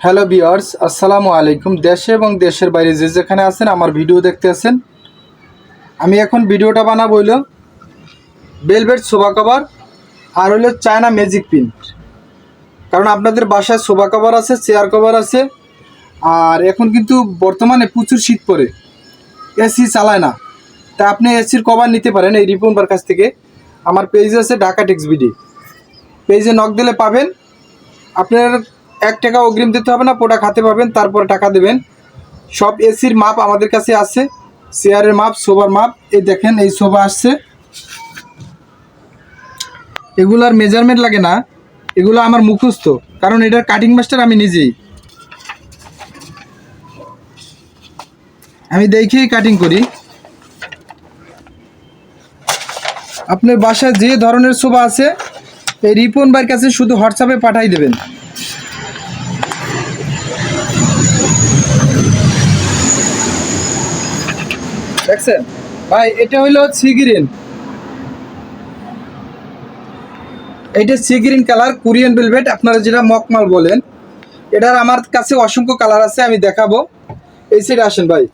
Hello বিয়ার্স আসসালামু আলাইকুম। দেশে এবং দেশের বাইরে যে যেখানে আছেন, আমার ভিডিও দেখতে আছেন। আমি এখন ভিডিওটা বানাবো হইল বেলভেট সোফা কভার আর হইল চায়না ম্যাজিক প্রিন্ট কারণ আপনাদের বাসায় সোফা কভার আছে চেয়ার কভার আছে, আর এখন কিন্তু বর্তমানে প্রচুর শীত পড়ে। এসি চালায় না। তা আপনি এসির কভার নিতে পারেন এই রিপনবার কাছ থেকে। আমার পেজ আছে ঢাকা টেক্স বিডি পেজে নক দিলে পাবেন। আপনার এক টাকা অগ্রিম দিতে হবে না প্রোডাক্ট হাতে পাবেন, তারপরে টাকা দেবেন। সব এসির মাপ আমাদের কাছে আছে চেয়ারের মাপ সোফার মাপ, এই দেখেন, এই সোফা আসছে। এগুলার মেজারমেন্ট লাগে না, এগুলো আমার মুখস্থ, কারণ এটার কাটিং মাস্টার আমি নিজেই। আমি দেখেই কাটিং করি। আপনার বাসায় যে ধরনের সোফা আছে, এই রিপন ভাইয়ের কাছে শুধু হোয়াটসঅ্যাপে পাঠাই দেবেন। দেখছেন? ভাই, এটা হইল সি গ্রিন এইটা sea green colour Korean velvet আপনারা যেটা মকমাল বলেন, এটার আমার কাছে অসংখ্য কালার আছে, আমি দেখাবো। এই সাইডে আসেন ভাই।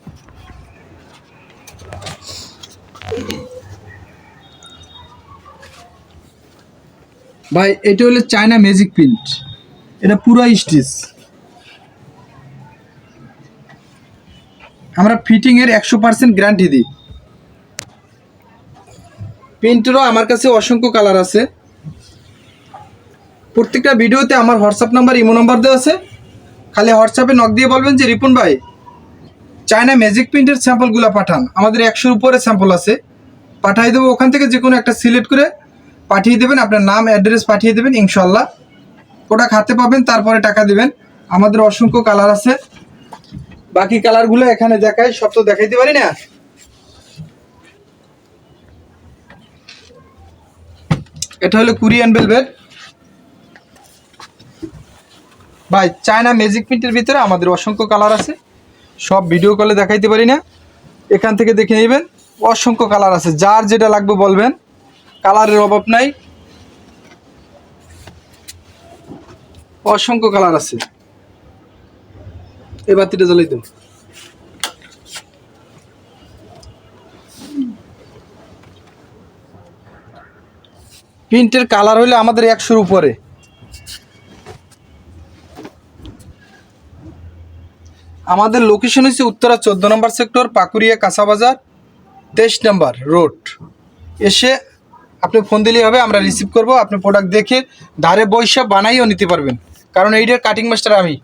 ভাই, এটা হলো চায়না ম্যাজিক প্রিন্ট এটা পুরো স্টিচ আমরা ফিটিংয়ের একশো পার্সেন্ট গ্যারান্টি দিই। প্রিন্টেরও আমার কাছে অসংখ্য কালার আছে। প্রত্যেকটা ভিডিওতে আমার হোয়াটসঅ্যাপ নাম্বার ইমো নাম্বার দেওয়া আছে। খালি হোয়াটসঅ্যাপে নক দিয়ে বলবেন যে, রিপন ভাই চায়না ম্যাজিক প্রিন্টের স্যাম্পলগুলো পাঠান। আমাদের একশোর উপরে স্যাম্পল আছে। পাঠিয়ে দেবো ওখান থেকে যে কোনো একটা সিলেক্ট করে পাঠিয়ে দেবেন। আপনার নাম অ্যাড্রেস পাঠিয়ে দেবেন ইনশাল্লাহ ওটা খাতে পাবেন, তারপরে টাকা দেবেন। আমাদের অসংখ্য কালার আছে। বাকি কালারগুলো এখানে দেখাই, সব তো দেখাইতে পারি না? এটা হলো কোরিয়ান ভেলভেট ভাই চায়না ম্যাজিক প্রিন্টের ভিতরে আমাদের অসংখ্য কালার আছে। সব ভিডিও কলে দেখাইতে পারি না। এখান থেকে দেখে নেবেন, অসংখ্য কালার আছে। যার যেটা লাগবে বলবেন কালারের অভাব নাই। অসংখ্য কালার আছে। এই বাতিটা জ্বালাই দেব প্রিন্টের কালার হলে আমাদের একশোর উপরে। আমাদের লোকেশন হচ্ছে উত্তরা চোদ্দ নম্বর সেক্টর পাকুড়িয়া কাঁচাবাজার, তেইশ নম্বর রোড এসে আপনি ফোন দিলেই হবে, আমরা রিসিভ করব, আপনি প্রোডাক্ট দেখে ধারে বৈশা বানাইও নিতে পারবেন। কারণ এইটার কাটিং মাস্টার আমি।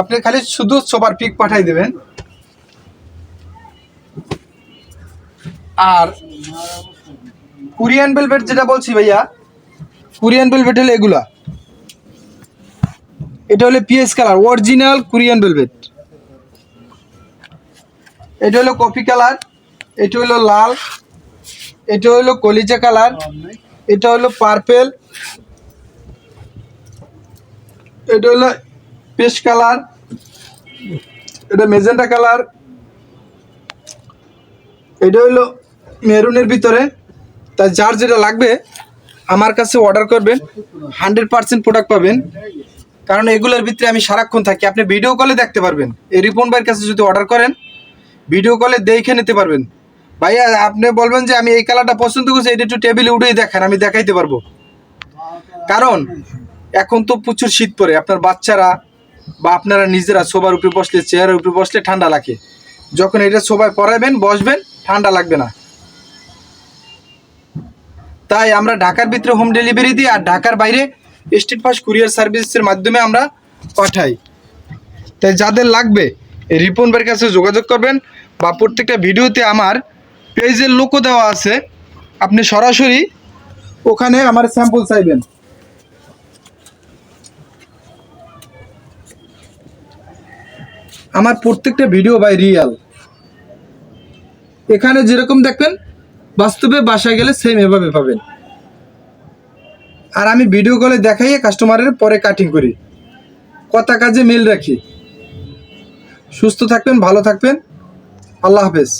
আপনি খালি শুধু সোবার পিক পাঠাই দেবেন। আর কোরিয়ান ভেলভেট যেটা বলছি ভাইয়া কোরিয়ান ভেলভেট হলো এগুলা। এটা হলো PS colour original Korean velvet এটা হলো কফি কালার এটা হলো লাল, এটা হলো কলিজা কালার এটা হলো পার্পেল এটা হলো পেস্ট কালার এটা মেজেন্টা কালার এটা হলো মেরুনের ভিতরে। তাই যার যেটা লাগবে, আমার কাছে অর্ডার করবেন হান্ড্রেড পার্সেন্ট প্রোডাক্ট পাবেন। কারণ এগুলোর ভিতরে আমি সারাক্ষণ থাকি। আপনি ভিডিও কলে দেখতে পারবেন। এই রিপন ভাইয়ের কাছে যদি অর্ডার করেন ভিডিও কলে দেখে নিতে পারবেন। ভাইয়া, আপনি বলবেন যে আমি এই কালারটা পছন্দ করছি, এটা একটু টেবিলে উঠেই দেখান, আমি দেখাইতে পারব। কারণ এখন তো প্রচুর শীত পড়ে। আপনার বাচ্চারা বা আপনারা নিজেরা সোবার উপরে বসলে, চেয়ারের উপরে বসলে ঠান্ডা লাগে। যখন এটা সবাই পরাবেন বসবেন, ঠান্ডা লাগবে না। তাই আমরা ঢাকার ভিতরে হোম ডেলিভারি দিই আর ঢাকার বাইরে স্টেট ফাস্ট কুরিয়ার সার্ভিসের মাধ্যমে আমরা পাঠাই। তাই যাদের লাগবে, রিপন ভাইয়ের কাছে যোগাযোগ করবেন বা প্রত্যেকটা ভিডিওতে আমার পেজের লোকও দেওয়া আছে। আপনি সরাসরি ওখানে আমার স্যাম্পল চাইবেন। আমার প্রত্যেকটা ভিডিও বাই রিয়াল এখানে যেরকম দেখবেন, বাস্তবে বাসায় গেলে সেম এভাবে পাবেন। আর আমি ভিডিও কলে দেখাইয়ে কাস্টমারের পরে কাটিং করি। কথা কাজে মেল রাখি। সুস্থ থাকবেন, ভালো থাকবেন। আল্লাহ হাফেজ।